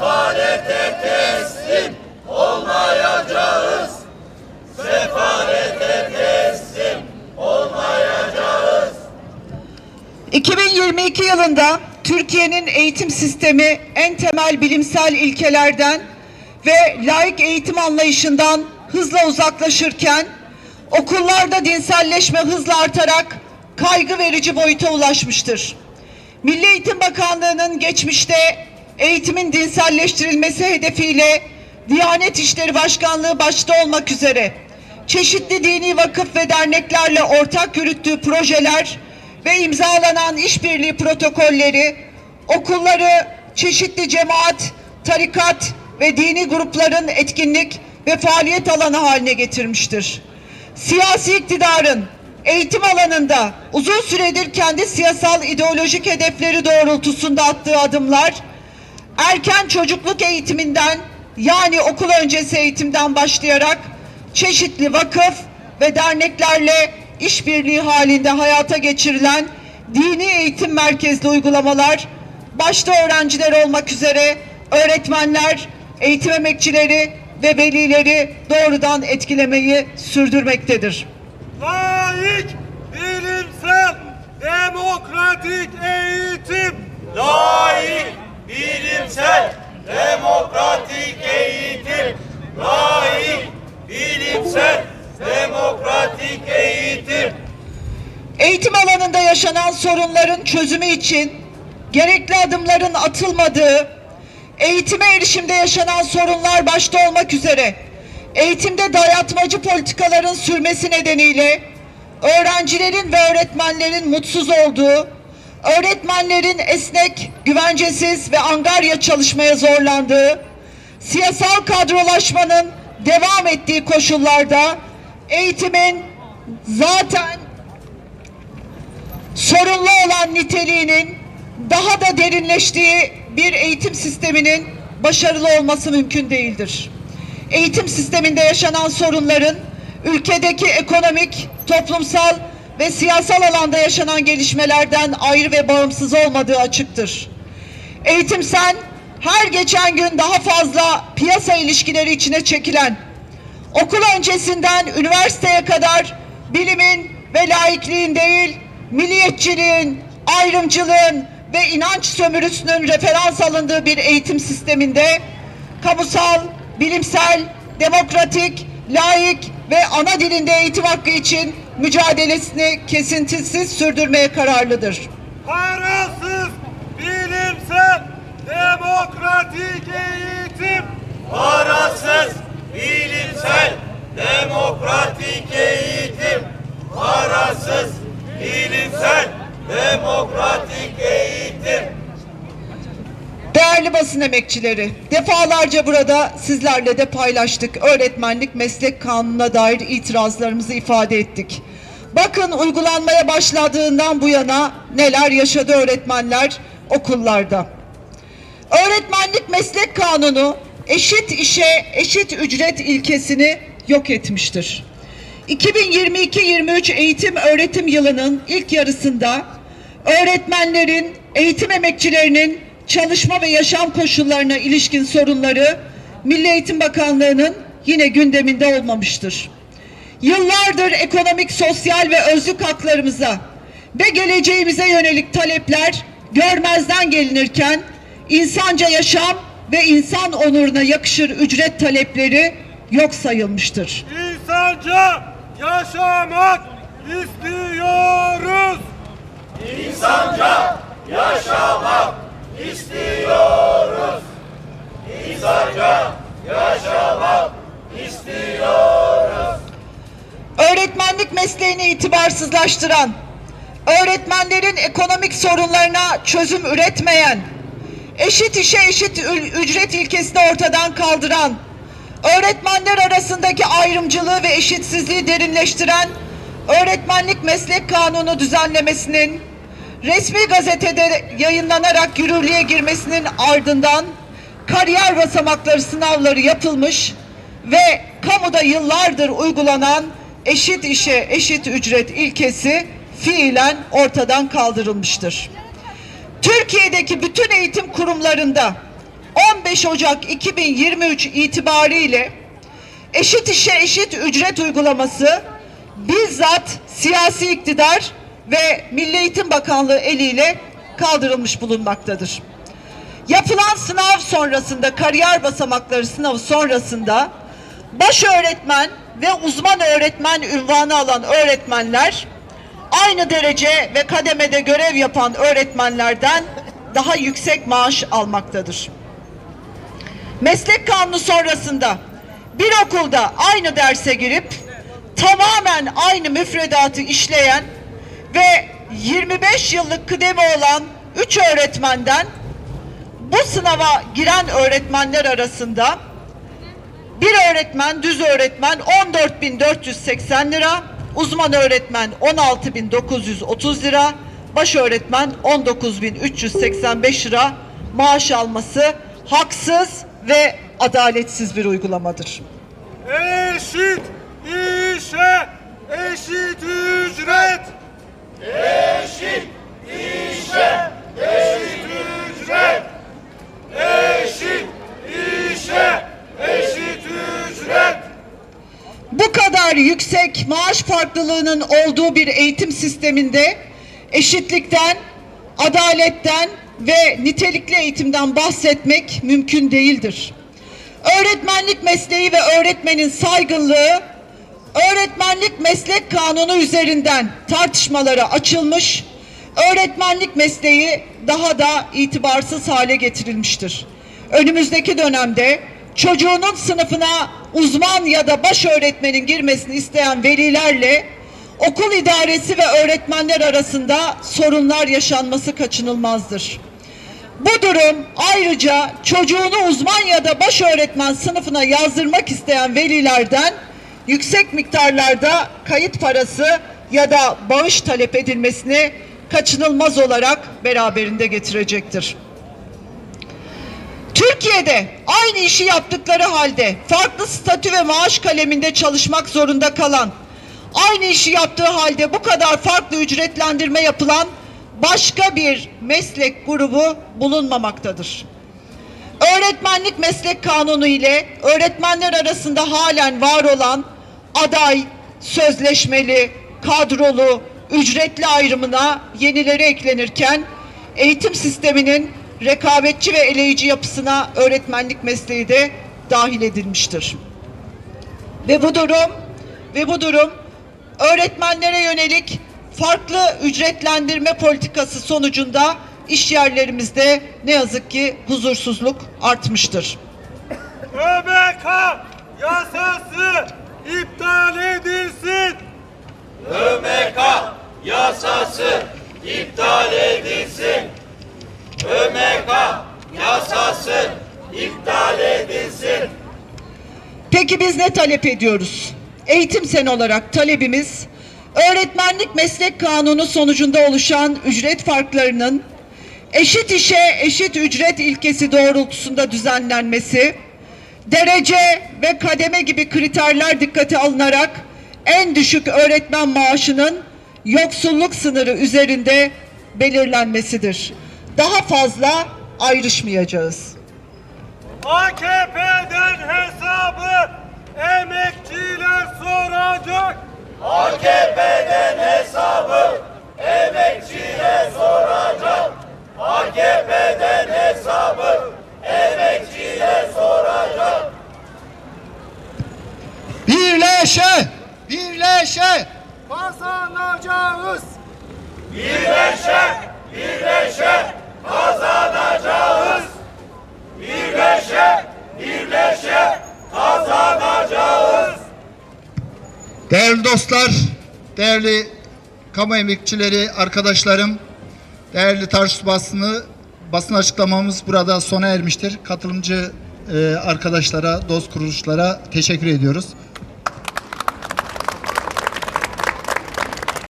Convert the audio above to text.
Sefalete teslim olmayacağız. Sefalete teslim olmayacağız. 2022 yılında Türkiye'nin eğitim sistemi en temel bilimsel ilkelerden ve laik eğitim anlayışından hızla uzaklaşırken okullarda dinselleşme hızla artarak kaygı verici boyuta ulaşmıştır. Milli Eğitim Bakanlığı'nın geçmişte eğitimin dinselleştirilmesi hedefiyle Diyanet İşleri Başkanlığı başta olmak üzere çeşitli dini vakıf ve derneklerle ortak yürüttüğü projeler ve imzalanan işbirliği protokolleri okulları çeşitli cemaat, tarikat ve dini grupların etkinlik ve faaliyet alanı haline getirmiştir. Siyasi iktidarın eğitim alanında uzun süredir kendi siyasal ideolojik hedefleri doğrultusunda attığı adımlar erken çocukluk eğitiminden yani okul öncesi eğitimden başlayarak çeşitli vakıf ve derneklerle işbirliği halinde hayata geçirilen dini eğitim merkezli uygulamalar başta öğrenciler olmak üzere öğretmenler, eğitim emekçileri ve velileri doğrudan etkilemeyi sürdürmektedir. Layık, bilimsel, demokratik eğitim. Layık, yaşanan sorunların çözümü için gerekli adımların atılmadığı, eğitime erişimde yaşanan sorunlar başta olmak üzere eğitimde dayatmacı politikaların sürmesi nedeniyle öğrencilerin ve öğretmenlerin mutsuz olduğu, öğretmenlerin esnek, güvencesiz ve angarya çalışmaya zorlandığı, siyasal kadrolaşmanın devam ettiği koşullarda eğitimin zaten sorunlu olan niteliğinin daha da derinleştiği bir eğitim sisteminin başarılı olması mümkün değildir. Eğitim sisteminde yaşanan sorunların ülkedeki ekonomik, toplumsal ve siyasal alanda yaşanan gelişmelerden ayrı ve bağımsız olmadığı açıktır. Eğitim sen her geçen gün daha fazla piyasa ilişkileri içine çekilen, okul öncesinden üniversiteye kadar bilimin ve laikliğin değil, milliyetçiliğin, ayrımcılığın ve inanç sömürüsünün referans alındığı bir eğitim sisteminde kamusal, bilimsel, demokratik, laik ve ana dilinde eğitim hakkı için mücadelesini kesintisiz sürdürmeye kararlıdır. Parasız, bilimsel, basın emekçileri, defalarca burada sizlerle de paylaştık. Öğretmenlik meslek kanununa dair itirazlarımızı ifade ettik. Bakın uygulanmaya başladığından bu yana neler yaşadı öğretmenler okullarda. Öğretmenlik meslek kanunu eşit işe eşit ücret ilkesini yok etmiştir. 2022-23 eğitim öğretim yılının ilk yarısında öğretmenlerin, eğitim emekçilerinin çalışma ve yaşam koşullarına ilişkin sorunları Milli Eğitim Bakanlığı'nın yine gündeminde olmamıştır. Yıllardır ekonomik, sosyal ve özlük haklarımıza ve geleceğimize yönelik talepler görmezden gelinirken insanca yaşam ve insan onuruna yakışır ücret talepleri yok sayılmıştır. İnsanca yaşamak istiyoruz. İnsanca öğretmenlik mesleğini itibarsızlaştıran, öğretmenlerin ekonomik sorunlarına çözüm üretmeyen, eşit işe eşit ücret ilkesini ortadan kaldıran, öğretmenler arasındaki ayrımcılığı ve eşitsizliği derinleştiren öğretmenlik meslek kanunu düzenlemesinin resmi gazetede yayınlanarak yürürlüğe girmesinin ardından kariyer basamakları sınavları yapılmış ve kamuda yıllardır uygulanan eşit işe eşit ücret ilkesi fiilen ortadan kaldırılmıştır. Türkiye'deki bütün eğitim kurumlarında 15 Ocak 2023 itibariyle eşit işe eşit ücret uygulaması bizzat siyasi iktidar ve Milli Eğitim Bakanlığı eliyle kaldırılmış bulunmaktadır. Yapılan sınav sonrasında, kariyer basamakları sınavı sonrasında baş öğretmen ve uzman öğretmen ünvanı alan öğretmenler aynı derece ve kademede görev yapan öğretmenlerden daha yüksek maaş almaktadır. Meslek kanunu sonrasında bir okulda aynı derse girip tamamen aynı müfredatı işleyen ve 25 yıllık kıdemi olan 3 öğretmenden bu sınava giren öğretmenler arasında bir öğretmen, düz öğretmen 14.480 lira, uzman öğretmen 16.930 lira, baş öğretmen 19.385 lira maaş alması haksız ve adaletsiz bir uygulamadır. Eşit işe eşit ücret. Eşit işe eşit ücret. Eşit işe eşit ücret. Bu kadar yüksek maaş farklılığının olduğu bir eğitim sisteminde eşitlikten, adaletten ve nitelikli eğitimden bahsetmek mümkün değildir. Öğretmenlik mesleği ve öğretmenin saygınlığı öğretmenlik meslek kanunu üzerinden tartışmalara açılmış, öğretmenlik mesleği daha da itibarsız hale getirilmiştir. Önümüzdeki dönemde çocuğunun sınıfına uzman ya da baş öğretmenin girmesini isteyen velilerle okul idaresi ve öğretmenler arasında sorunlar yaşanması kaçınılmazdır. Bu durum ayrıca çocuğunu uzman ya da baş öğretmen sınıfına yazdırmak isteyen velilerden yüksek miktarlarda kayıt parası ya da bağış talep edilmesini kaçınılmaz olarak beraberinde getirecektir. Türkiye'de aynı işi yaptıkları halde farklı statü ve maaş kaleminde çalışmak zorunda kalan, aynı işi yaptığı halde bu kadar farklı ücretlendirme yapılan başka bir meslek grubu bulunmamaktadır. Öğretmenlik meslek kanunu ile öğretmenler arasında halen var olan aday, sözleşmeli, kadrolu, ücretli ayrımına yenileri eklenirken eğitim sisteminin rekabetçi ve eleyici yapısına öğretmenlik mesleği de dahil edilmiştir. Ve bu durum ve bu durum öğretmenlere yönelik farklı ücretlendirme politikası sonucunda iş yerlerimizde ne yazık ki huzursuzluk artmıştır. ÖBK yasası iptal edilsin. ÖMK yasası iptal edilsin. ÖMK yasası iptal edilsin. Peki biz ne talep ediyoruz? Eğitim sen olarak talebimiz öğretmenlik meslek kanunu sonucunda oluşan ücret farklarının eşit işe eşit ücret ilkesi doğrultusunda düzenlenmesi, derece ve kademe gibi kriterler dikkate alınarak en düşük öğretmen maaşının yoksulluk sınırı üzerinde belirlenmesidir. Daha fazla ayrışmayacağız. AKP'den hesabı emekçiler soracak. AKP'den hesabı emekçiye soracak. AKP'den hesabı emekçiye soracak. Birleşe, birleşe, Kazanacağız. Birleşe, birleşe kazanacağız. Birleşe, birleşe kazanacağız. değerli dostlar, değerli kamu emekçileri, arkadaşlarım, değerli Tarsus basını, basın açıklamamız burada sona ermiştir. Katılımcı e, arkadaşlara, dost kuruluşlara teşekkür ediyoruz.